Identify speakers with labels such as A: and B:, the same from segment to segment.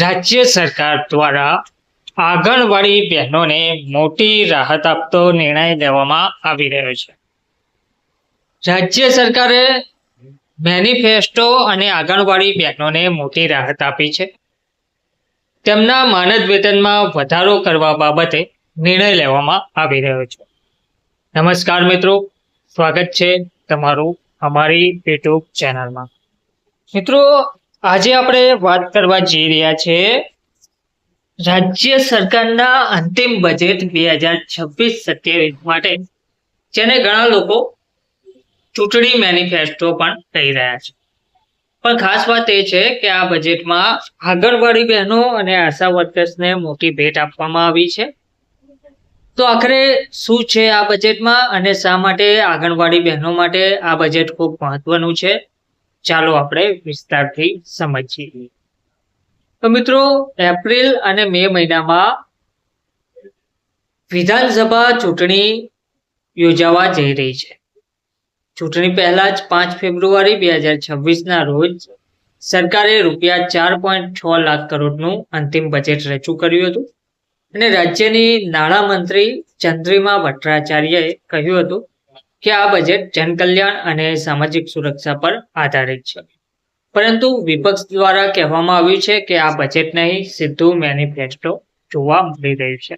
A: રાજ્ય સરકાર દ્વારા આંગણવાડી બહેનોને મોટી રાહત આપતો નિર્ણય લેવામાં આવી રહ્યો છે. રાજ્ય સરકારે મેનિફેસ્ટો અને આંગણવાડી બહેનોને મોટી રાહત આપી છે. તેમના માનદ વેતનમાં વધારો કરવા બાબતે નિર્ણય લેવામાં આવી રહ્યો છે. નમસ્કાર મિત્રો, સ્વાગત છે તમારું અમારી યુટ્યુબ ચેનલમાં. મિત્રો આજે આપણે વાત કરવા જઈ રહ્યા છે રાજ્ય સરકારના અંતિમ બજેટ બે હજાર છવ્વીસ સત્યાવીસ માટે, જેને ઘણા લોકો ચૂંટણી મેનિફેસ્ટો પણ કહી રહ્યા છે. પણ ખાસ વાત એ છે કે આ બજેટમાં આંગણવાડી બહેનો અને આશા વર્કર્સને મોટી ભેટ આપવામાં આવી છે. તો આખરે શું છે આ બજેટમાં અને શા માટે આંગણવાડી બહેનો માટે આ બજેટ ખૂબ મહત્વનું છે? ચાલો આપણે વિસ્તારથી સમજીએ. તો મિત્રો, એપ્રિલ અને મે મહિનામાં વિધાનસભા ચૂંટણી યોજાવા જઈ રહી છે. ચૂંટણી પહેલા જ પાંચ ફેબ્રુઆરી બે હજાર છવ્વીસના રોજ સરકારે રૂપિયા ચાર પોઈન્ટ છ લાખ કરોડનું અંતિમ બજેટ રજૂ કર્યું હતું. અને રાજ્યની નાણામંત્રી ચંદ્રિમા ભટ્ટાચાર્યએ કહ્યું હતું કે આ બજેટ જનકલ્યાણ અને સામાજિક સુરક્ષા પર આધારિત છે. પરંતુ વિપક્ષ દ્વારા કહેવામાં આવ્યું છે કે આ બજેટ નહીં, સીધું મેનિફેસ્ટો જોવા મળી રહ્યું છે.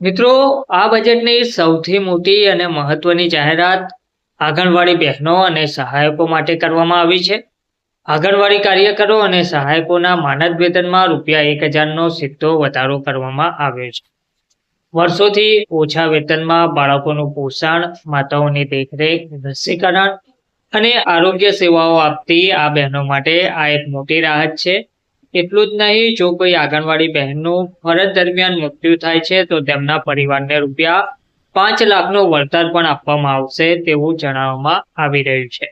A: મિત્રો, આ બજેટની સૌથી મોટી અને મહત્વની જાહેરાત આંગણવાડી બહેનો અને સહાયકો માટે કરવામાં આવી છે. આંગણવાડી કાર્યકરો અને સહાયકોના માનદ વેતનમાં રૂપિયા એક હજારનો સીધો વધારો કરવામાં આવ્યો છે. વર્ષોથી ઓછા વેતનમાં બાળકોનું પોષણ, માતાઓની દેખરેખ, રસીકરણ અને આરોગ્ય સેવાઓ આપતી આ બહેનો માટે આ એક મોટી રાહત છે. એટલું જ નહીં, જો કોઈ આંગણવાડી બહેનનું ફરજ દરમિયાન મૃત્યુ થાય છે, તો તેમના પરિવારને રૂપિયા પાંચ લાખનું વળતર પણ આપવામાં આવશે તેવું જણાવવામાં આવી રહ્યું છે.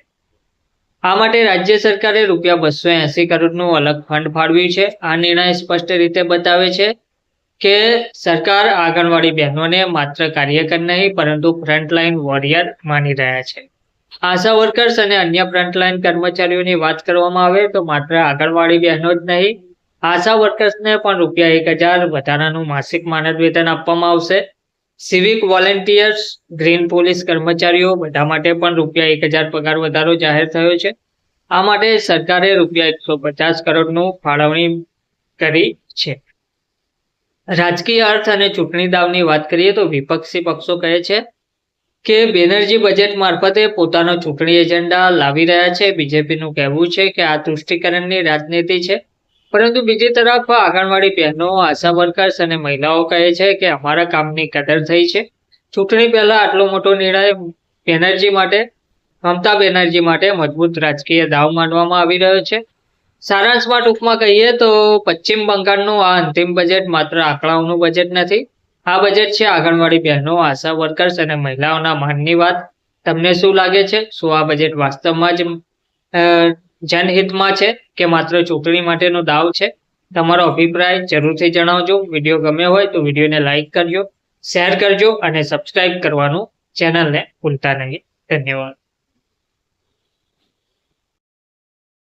A: આ માટે રાજ્ય સરકારે રૂપિયા બસો એસી કરોડનું અલગ ફંડ ફાળવ્યું છે. આ નિર્ણય સ્પષ્ટ રીતે બતાવે છે કે સરકાર આંગણવાડી બહેનોને માત્ર કાર્યકર નહીં, પરંતુ ફ્રન્ટલાઈન વોરિયર માની રહ્યા છે. આશા વર્કર્સ અને અન્ય ફ્રન્ટલાઈન કર્મચારીઓની વાત કરવામાં આવે તો માત્ર આંગણવાડી બહેનો જ નહીં, આશા વર્કર્સને પણ રૂપિયા એક હજાર વધારાનું માસિક માનદ વેતન આપવામાં આવશે. સિવિક વોલેન્ટિયર્સ ગ્રીન પોલીસ કર્મચારીઓ બધા માટે પણ રૂપિયા એક હજાર પગાર વધારો જાહેર થયો છે. આ માટે સરકારે રૂપિયા એકસો પચાસ કરોડનું ફાળવણી કરી છે. રાજકીય અર્થ અને ચૂંટણી દાવની વાત કરીએ તો વિપક્ષી પક્ષો કહે છે કે બેનર્જી બજેટ મારફતે પોતાનો ચૂંટણી એજન્ડા લાવી રહ્યા છે. બીજેપીનું કહેવું છે કે આ તુષ્ટિકરણની રાજનીતિ છે. પરંતુ બીજી તરફ આંગણવાડી બહેનો, આશા વર્કર્સ અને મહિલાઓ કહે છે કે અમારા કામની કદર થઈ છે. ચૂંટણી પહેલા આટલો મોટો નિર્ણય બેનર્જી માટે, મમતા બેનર્જી માટે મજબૂત રાજકીય દાવ માનવામાં આવી રહ્યો છે. સારાંશમાં ટૂંકમાં કહીએ તો પશ્ચિમ બંગાળનું આ અંતિમ બજેટ માત્ર આંકડાઓનું બજેટ નથી. આ બજેટ છે આંગણવાડી બહેનો, આશા વર્કર્સ અને મહિલાઓના માનની વાત. તમને શું લાગે છે? શું આ બજેટ વાસ્તવમાં જ જનહિતમાં છે કે માત્ર ચૂંટણી માટેનો દાવ છે? તમારો અભિપ્રાય જરૂરથી જણાવજો. વીડિયો ગમ્યો હોય તો વિડીયોને લાઇક કરજો, શેર કરજો અને સબસ્ક્રાઇબ કરવાનું ચેનલને ભૂલતા નહીં. ધન્યવાદ.